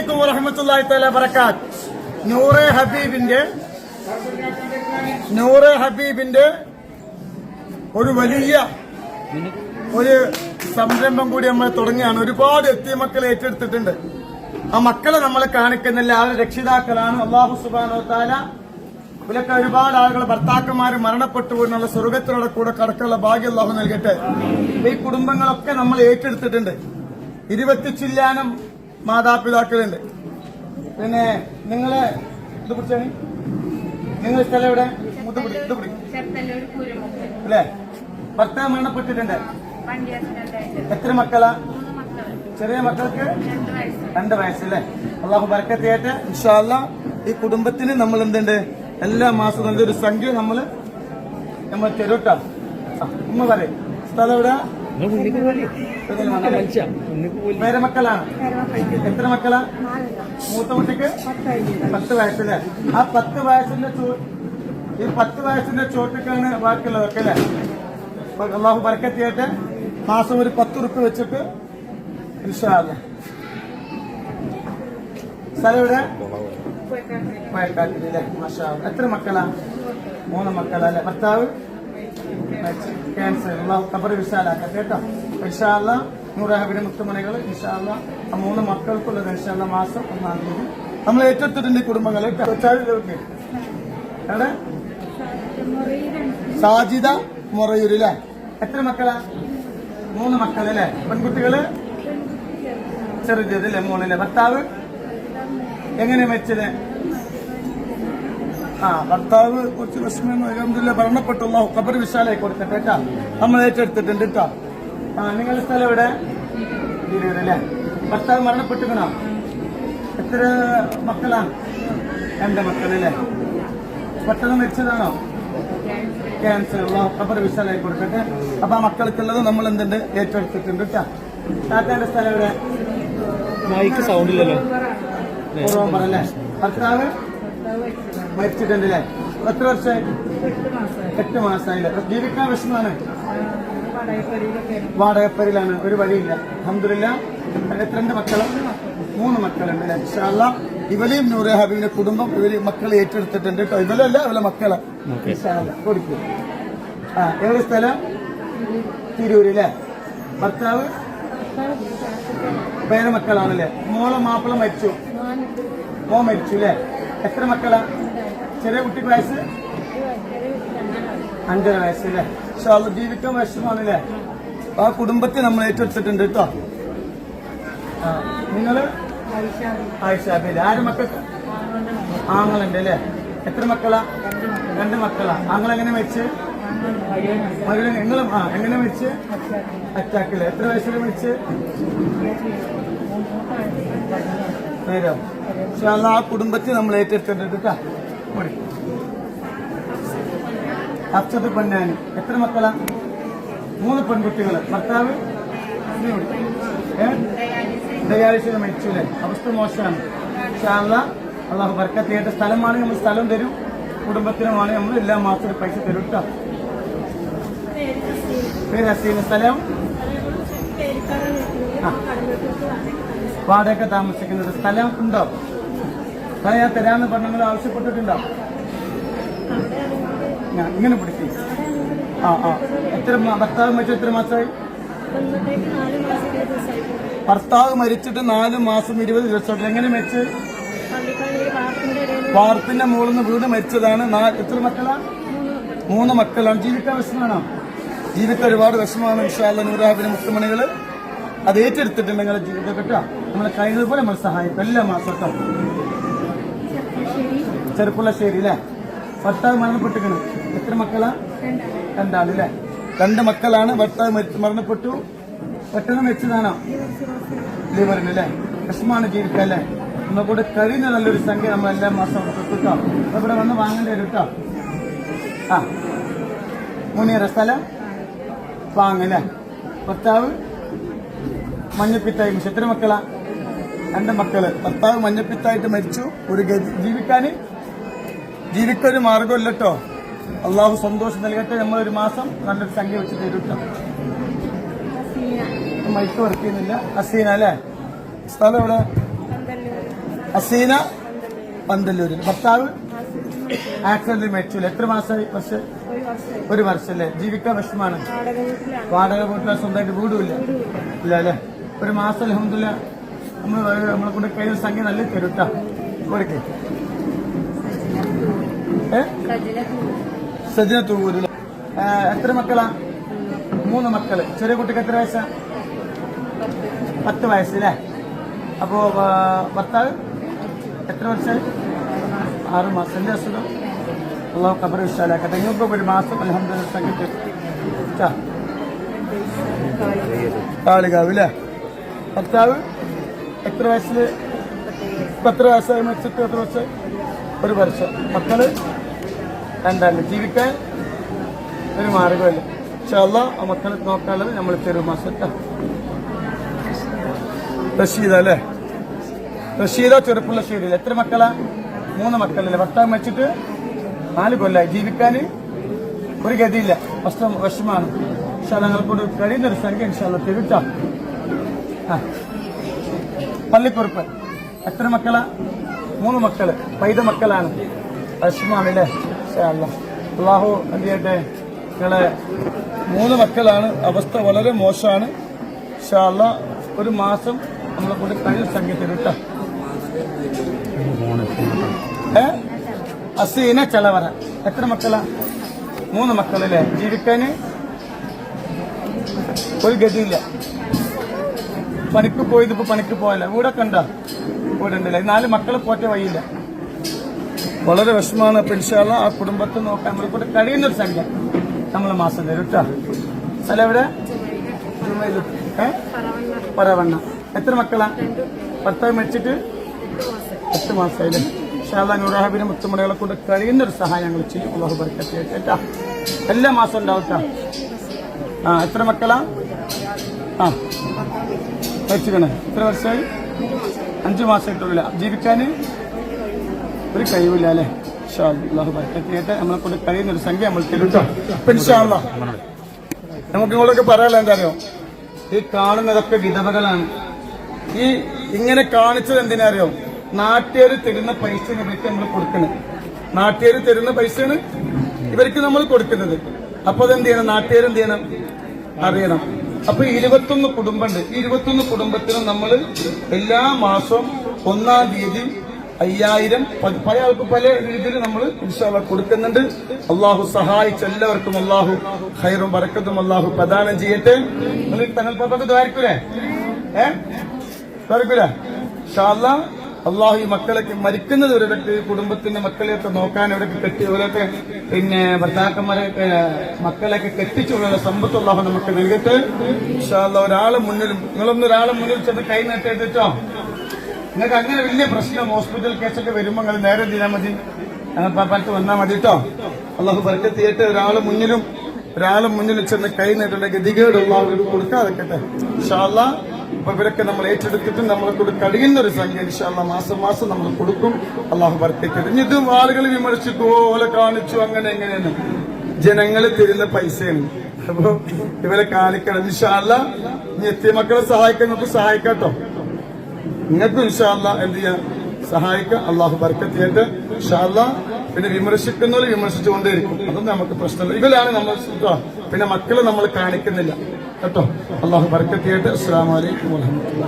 അലൈക്കും വറഹമത്തല്ലാഹി തആല ബറകാത്ത് നൂറെ ഹബീബിന്റെ നൂറെ ഹബീബിന്റെ ഒരു വലിയ ഒരു സംരംഭം കൂടി നമ്മൾ തുടങ്ങിയാണ് ഒരുപാട് എത്തിയ മക്കളെ ഏറ്റെടുത്തിട്ടുണ്ട്. ആ മക്കളെ നമ്മൾ കാണിക്കുന്നില്ല അവരുടെ രക്ഷിതാക്കളാണ്. അള്ളാഹു സുബാനോ താല ഇവരൊക്കെ ഒരുപാട് ആളുകൾ ഭർത്താക്കന്മാർ മരണപ്പെട്ടു പോയിട്ടുള്ള സ്വർഗത്തിലൂടെ കൂടെ കടക്കുള്ള ഭാഗ്യം അള്ളാഹു നൽകട്ടെ. ഈ കുടുംബങ്ങളൊക്കെ നമ്മൾ ഏറ്റെടുത്തിട്ടുണ്ട്. ഇരുപത്തി ചില്ലാനം മാതാപിതാക്കളുണ്ട്. പിന്നെ നിങ്ങളെ ഇത് പിടിച്ചാണ്? നിങ്ങൾ സ്ഥലം എവിടെ? ഇത് പിടി അല്ലേ? ഭർത്താവ് മരണപ്പെട്ടിട്ടുണ്ട്. എത്ര മക്കളാ? ചെറിയ മക്കൾക്ക് രണ്ട് വയസ്സ് രണ്ട് വയസ്സല്ലേ അള്ളാഹു ബർക്കത്തിയായിട്ട് ഇൻഷാല്ല ഈ കുടുംബത്തിന് നമ്മൾ എന്തുണ്ട്? എല്ലാ മാസവും നല്ലൊരു സംഖ്യ നമ്മൾ നമ്മൾ തരൂട്ടാ. ആ, ഉമ്മ പറയും. സ്ഥലം എവിടെ? പേരെ മക്കളാണ് എത്ര മക്കളാ? മൂത്ത കുട്ടിക്ക് പത്ത് വയസ്സല്ലേ? ആ പത്ത് വയസ്സിന്റെ ഈ പത്ത് വയസ്സിന്റെ ചോട്ടിക്കാണ് ബാക്കിയുള്ളതൊക്കെ അല്ലേ? അള്ളാഹു ബർക്കത്തിയായിട്ട് മാസം ഒരു പത്ത് ഉറുപ്പ് വെച്ചിട്ട് ഇൻഷാല്ല സ്ഥലം എവിടെ? വയക്കാട്ടിലെ മാഷാ എത്ര മക്കളാ? മൂന്ന് മക്കളാ അല്ലെ? ഭർത്താവ്? ക്യാൻസർ അള്ളാഹു കബർ വിശാലാക്കട്ടെ കേട്ടോ? ഇൻഷാല്ല നൂറാഹബിന്റെ മുത്തുമണികൾ. ഇൻഷാല്ല ആ മൂന്ന് മക്കൾക്കുള്ളത് ഇൻഷാല്ല മാസം ഒന്നാം തീയതി. നമ്മൾ ഏറ്റെടുത്തിട്ടുണ്ട് കുടുംബങ്ങൾ. കുടുംബങ്ങളെ എവിടെ? സാജിദ അല്ലേ എത്ര മക്കളാ? മൂന്ന് മക്കളല്ലേ പെൺകുട്ടികൾ? ചെറുതല്ലേ മോളല്ലേ ഭർത്താവ്? എങ്ങനെ വെച്ചത് ആ ഭർത്താവ് കുറച്ച് വിഷമം അലഹമില്ല ഭരണപ്പെട്ടുള്ള ഖബർ വിശാലായി കൊടുത്തിട്ട് കേട്ടാ നമ്മൾ ഏറ്റെടുത്തിട്ടുണ്ട് കേട്ടോ ആ നിങ്ങളുടെ സ്ഥലം എവിടെ? തിരൂരല്ലേ? ഭർത്താവ് മരണപ്പെട്ടുക്കണോ എത്ര മക്കളാണ് രണ്ട് മക്കളല്ലേ? പെട്ടെന്ന് മരിച്ചതാണോ? ക്യാൻസർ. ഉള്ള ഖബർ വിശാലായി കൊടുത്തിട്ട് അപ്പൊ ആ മക്കൾക്കുള്ളത് നമ്മൾ എന്തുണ്ട്? ഏറ്റെടുത്തിട്ടുണ്ട് കേട്ടാ താത്താന്റെ സ്ഥലം എവിടെ? മൈക്ക് സൗണ്ട് ഇല്ലല്ലോ. അല്ലേ മരിച്ചിട്ടുണ്ടല്ലേ? എത്ര വർഷമായി? എട്ട് മാസമായില്ല? ജീവിക്കാൻ വിഷമാണ് വാടകപ്പരിലാണ് ഒരു വഴിയില്ല. അഹമ്മദില്ല എത്രണ്ട് മക്കളും? മൂന്ന് മക്കളുണ്ട് അല്ലേ? ഇഷ്ടമല്ല ഇവരെയും നൂറെ ഹബീബിന്റെ കുടുംബം ഇവർ മക്കളെ ഏറ്റെടുത്തിട്ടുണ്ട് കേട്ടോ. ഇവരല്ല ഇവരെ മക്കളെ. കൊടുക്കും. ആ എവിടെ സ്ഥലം? തിരൂരില്ലേ ഭർത്താവ്? പേരമക്കളാണല്ലേ? മോളെ മാപ്പിള മരിച്ചു. മോൻ മരിച്ചു അല്ലേ? എത്ര മക്കളാ? ചെറിയ കുട്ടിക്ക് വയസ്സ്? അഞ്ചര വയസ്സ് അല്ലേ പക്ഷെ അവർ ജീവിക്കാൻ വിഷമാണ് അല്ലേ ആ കുടുംബത്തെ നമ്മൾ ഏറ്റെടുത്തിട്ടുണ്ട് കേട്ടോ. നിങ്ങൾ? ആയിഷാബിൽ. ആര് മക്കൾക്ക് ആങ്ങളുണ്ട് അല്ലേ എത്ര മക്കളാ? രണ്ട് മക്കളാ. ആങ്ങൾ വെച്ച് മകളെ നിങ്ങളും ആ എങ്ങനെ മരിച്ച്? അറ്റാക്കിൽ. എത്ര വയസ്സിൽ മരിച്ച്? നേരം പക്ഷെ ആ കുടുംബത്തെ നമ്മൾ ഏറ്റെടുത്തിട്ടുണ്ട് കേട്ടാ. അഫ്സത്ത് പൊന്നാനി. എത്ര മക്കളാ? മൂന്ന് പെൺകുട്ടികൾ ഭർത്താവ്? നീ മരിച്ചില്ലേ? അവസ്ഥ മോശമാണ്. അല്ല അള്ളാഹു ബർക്കത്ത് സ്ഥലമാണ് നമ്മൾ സ്ഥലം തരും. കുടുംബത്തിനുമാണ് നമ്മൾ എല്ലാ മാസത്തിലും പൈസ തരും കേട്ടോ പേര് ഹസീന. സ്ഥലം? ആ. വാടക താമസിക്കുന്നത് സ്ഥലം ഉണ്ടോ? സ്ഥലം ഞാൻ തരാമെന്ന് പറഞ്ഞാൽ ആവശ്യപ്പെട്ടിട്ടുണ്ടോ? ഞാൻ ഇങ്ങനെ പിടിക്കും. ആ ആ. എത്ര ഭർത്താവ് മരിച്ചു എത്ര മാസമായി? ഭർത്താവ് മരിച്ചിട്ട് നാല് മാസം ഇരുപത് ദിവസം എങ്ങനെ മരിച്ച്? വാർപ്പിന്റെ മുകളിൽ നിന്ന് വീട് മരിച്ചതാണ് എത്ര മക്കളാ? മൂന്ന് മക്കളാണ്. ജീവിക്കാൻ വിഷമമാണോ? ജീവിക്കാൻ ഒരുപാട് വിഷമമാണ് വിശാല നൂറാബിന് മുത്തുമണികൾ. അത് ഏറ്റെടുത്തിട്ട് നിങ്ങളുടെ ജീവിതം കേട്ടോ നമ്മളെ കഴിയുന്നത് പോലെ നമ്മൾ സഹായിക്കും. എല്ലാ മാസം കേട്ടോ ചെറുപ്പുള്ളശ്ശേരി അല്ലേ? ഭർത്താവ് മരണപ്പെട്ടിരിക്കണ്. എത്ര മക്കളാ? രണ്ടാൾ അല്ലേ? രണ്ട് മക്കളാണ്. ഭർത്താവ് മരണപ്പെട്ടു. പെട്ടെന്ന് വെച്ചതാണോ ലിവറിന് അല്ലേ? വിഷമാണ് ജീവിക്കുക അല്ലേ? നമ്മളെ കഴിയുന്ന നല്ലൊരു സംഖ്യ നമ്മൾ എല്ലാ മാസം കിട്ടോ. ഇവിടെ വന്ന് വാങ്ങേണ്ടി വരും കേട്ടോ. ആ. മുനിയറ സ്ഥലം? വാങ്ങല്ലേ ഭർത്താവ് മഞ്ഞപ്പിത്തായി. മരിച്ചു എത്ര മക്കളാ? രണ്ട് മക്കൾ. ഭർത്താവ് മഞ്ഞപ്പിത്തായിട്ട് മരിച്ചു. ഒരു ഗതി. ജീവിക്കാന് ജീവിക്കൊരു മാർഗമില്ല കേട്ടോ അള്ളാഹു സന്തോഷം നൽകട്ടെ. നമ്മൾ ഒരു മാസം നല്ലൊരു സംഖ്യ വെച്ച് തരൂട്ടോ മൈക്ക് വർക്ക് ചെയ്യുന്നില്ല. അസീന അല്ലേ? സ്ഥലം എവിടെ? അസീന പന്തല്ലൂരിൽ. ഭർത്താവ് ആക്സിഡന്റിൽ മരിച്ചു എത്ര മാസമായി പക്ഷെ ഒരു വർഷം അല്ലേ? ജീവിക്കാൻ വിഷമാണ് വാടക വീട്ടിലെ സ്വന്തമായിട്ട് വീടുമില്ല ഇല്ല അല്ലേ? ഒരു മാസം അലഹമില്ല നമ്മൾ നമ്മളെ കൊണ്ട് കഴിഞ്ഞ സംഖ്യ നല്ല തരുട്ടാ കൊടുക്കേ സജന തൂവൂര് എത്ര മക്കളാ? മൂന്ന് മക്കൾ. ചെറിയ കുട്ടിക്ക് എത്ര വയസ്സാ? പത്ത് വയസ്സല്ലേ? അപ്പോ ഭർത്താവ്? എത്ര വർഷമായി ആറ് മാസം. എന്റെ അസുഖം? അള്ളാഹു കബർ വിശാലാക്കട്ടെ. നിങ്ങൾക്ക് ഒരു മാസം അലഹമ്മദ് സംഖ്യ താളികാവില്ലേ ഭർത്താവ് എത്ര വയസ്സിൽ പത്ര വയസ്സായി മരിച്ചിട്ട് എത്ര വർഷം? ഒരു വർഷം. മക്കൾ രണ്ടാണ്ട് ജീവിക്കാൻ ഒരു മാർഗമല്ല. പക്ഷെ അല്ല ആ മക്കളെ നോക്കാനുള്ളത് നമ്മൾ തരും. മാസം ട്ടാ. റഷീദ അല്ലേ? റഷീദ ചെറുപ്പുള്ള ശീലിൽ എത്ര മക്കളാ? മൂന്ന് മക്കളല്ലേ. ഭർത്താവ് മരിച്ചിട്ട് നാല് കൊല്ലായി. ജീവിക്കാൻ ഒരു ഗതിയില്ല. വസ്ത്രം വിഷമാണ്. പക്ഷെ ഞങ്ങൾക്കൂടെ കഴിയുന്നൊരു സംഖ്യ ഇൻഷാല്ല ആ പള്ളിക്കുറുപ്പ്. എത്ര മക്കളാ? മൂന്ന് മക്കൾ. പൈത മക്കളാണ്. അശ്മാണല്ലേ. അള്ളാഹു എന്ത് ചെയ്യട്ടെ മൂന്ന് മക്കളാണ്. അവസ്ഥ വളരെ മോശമാണ്. അല്ലാ. ഒരു മാസം നമ്മളെ കൂടെ കഴിഞ്ഞ സംഖ്യ കേട്ടോ ഏ? അസീന ചെലവറ. എത്ര മക്കളാ? മൂന്ന് മക്കളല്ലേ? ജീവിക്കാന് ഒരു ഗതിയില്ല. പണിക്ക് പോയത് ഇപ്പൊ പണിക്ക് പോയല്ല വീടൊക്കെ ഉണ്ടാ? വീടുണ്ടല്ലേ? നാല് മക്കളെ പോറ്റ വഴിയില്ല. വളരെ വിഷമാണ് അപ്പൊ ആ കുടുംബത്തെ നോക്കാൻ. നമ്മളെ കൂടെ കഴിയുന്ന ഒരു സംഖ്യ. നമ്മളെ മാസം തരും കേട്ടോ സ്ഥലം എവിടെ? പരവണ്ണ എത്ര മക്കളാ? ഭർത്താവ് മരിച്ചിട്ട്? എട്ട് മാസമായില്ലേ ഷാല നൂറാഹിബിന് മുത്തുമണികളെ കൊണ്ട് കഴിയുന്നൊരു സഹായം ഞങ്ങൾ ചെയ്യും. അള്ളാഹു ബർക്കത്ത് കേട്ടാ എല്ലാ മാസം ഉണ്ടാവും ട്ടാ. ആ എത്ര മക്കളാ? ആ മരിച്ചിരിക്കണേ. എത്ര വർഷമായി? അഞ്ചു മാസമായിട്ടുള്ള ജീവിക്കാൻ ഒരു കഴിവില്ല അല്ലേ. അള്ളാഹു നമ്മളെ കൊണ്ട് കഴിയുന്ന ഒരു സംഖ്യ നമ്മൾ. ഇൻഷാ അല്ലാ. നമുക്ക് ഇങ്ങോട്ടൊക്കെ പറയാലോ എന്താ അറിയോ? ഈ കാണുന്നതൊക്കെ വിധവകളാണ്. ഈ ഇങ്ങനെ കാണിച്ചത് എന്തിനാ അറിയോ? നാട്ടുകാർ തരുന്ന പൈസ ഇവർക്ക് നമ്മൾ കൊടുക്കുന്നത്. നാട്ടുകാർ തരുന്ന പൈസയാണ് ഇവർക്ക് നമ്മൾ കൊടുക്കുന്നത്. അപ്പൊ അതെന്ത് ചെയ്യണം? നാട്ടുകാരെന്ത് ചെയ്യണം? അറിയണം. അപ്പൊ ഇരുപത്തൊന്ന് കുടുംബമുണ്ട് ഈ ഇരുപത്തൊന്ന് കുടുംബത്തിന് നമ്മൾ എല്ലാ മാസവും ഒന്നാം തീയതി അയ്യായിരം പല ആൾക്ക് പല രീതിയിൽ നമ്മൾ ഇൻഷാല്ല കൊടുക്കുന്നുണ്ട്. അള്ളാഹു സഹായിച്ച എല്ലാവർക്കും അള്ളാഹു ഹൈറും വരക്കത്തും അള്ളാഹു പ്രദാനം ചെയ്യട്ടെ. നിങ്ങൾ തങ്ങൾപ്പൊക്കെ ദ്വാരിക്കൂലേ? ഏ? ദ്വാരിക്കൂലേ? ഷാല്ല അള്ളാഹു ഈ മക്കളൊക്കെ മരിക്കുന്നത് ഇവരൊക്കെ കുടുംബത്തിന്റെ മക്കളെയൊക്കെ നോക്കാൻ ഇവരൊക്കെ കെട്ടി ഇവരൊക്കെ പിന്നെ ഭർത്താക്കന്മാരെയൊക്കെ മക്കളെയൊക്കെ കെട്ടിച്ചുള്ള സമ്പത്ത് അള്ളാഹു നമുക്ക് നൽകട്ടെ. ഷാല്ല ഒരാളെ മുന്നിലും നിങ്ങളൊന്നും ഒരാളെ മുന്നിൽ ചെന്ന് കൈ നീട്ടിട്ടോ നിങ്ങൾക്ക് അങ്ങനെ വലിയ പ്രശ്നം ഹോസ്പിറ്റൽ കേസൊക്കെ വരുമ്പോൾ നിങ്ങൾ നേരെ ചെയ്താൽ മതി. പറഞ്ഞിട്ട് വന്നാൽ മതി കേട്ടോ അള്ളാഹു ബർക്കത്ത് ചെയ്യട്ടെ ഒരാളെ മുന്നിലും ഒരാളെ മുന്നിൽ ചെന്ന് കൈ നീട്ടേണ്ട ഗതികേട് അള്ളാഹു കൊടുക്കാതെക്കട്ടെ ഇൻഷാല്ലാ അപ്പൊ ഇവരൊക്കെ നമ്മൾ ഏറ്റെടുത്തിട്ട് നമ്മൾ കഴിയുന്ന ഒരു സംഖ്യ ഇൻഷാല്ല മാസം മാസം നമ്മൾ കൊടുക്കും. അള്ളാഹു ബർക്കത്ത് ഇനി ഇതും ആളുകൾ വിമർശിച്ചു ഓലെ കാണിച്ചു. അങ്ങനെ എങ്ങനെയാണ് ജനങ്ങൾ തരുന്ന പൈസയാണ്. അപ്പൊ ഇവരെ കാണിക്കണം. ഇൻഷാല്ല ഇനി എത്തിയ മക്കളെ സഹായിക്കാൻ നമുക്ക് സഹായിക്കാട്ടോ നിങ്ങൾക്കും ഇൻഷാല്ല എന്ത് ചെയ്യാം? സഹായിക്കാം. അള്ളാഹു ബർക്കത്ത് ഇൻഷാല്ല പിന്നെ വിമർശിക്കുന്നവർ വിമർശിച്ചുകൊണ്ടേയിരിക്കും. അതൊന്നും നമുക്ക് പ്രശ്നമില്ല. ഇവരാണ് നമ്മൾ പിന്നെ മക്കളെ നമ്മൾ കാണിക്കുന്നില്ല. കേട്ടോ? അള്ളാഹു ബർക്കത്ത് ചെയ്യട്ടെ അസ്സാം വലൈക്കും വാഹമത്തുള്ള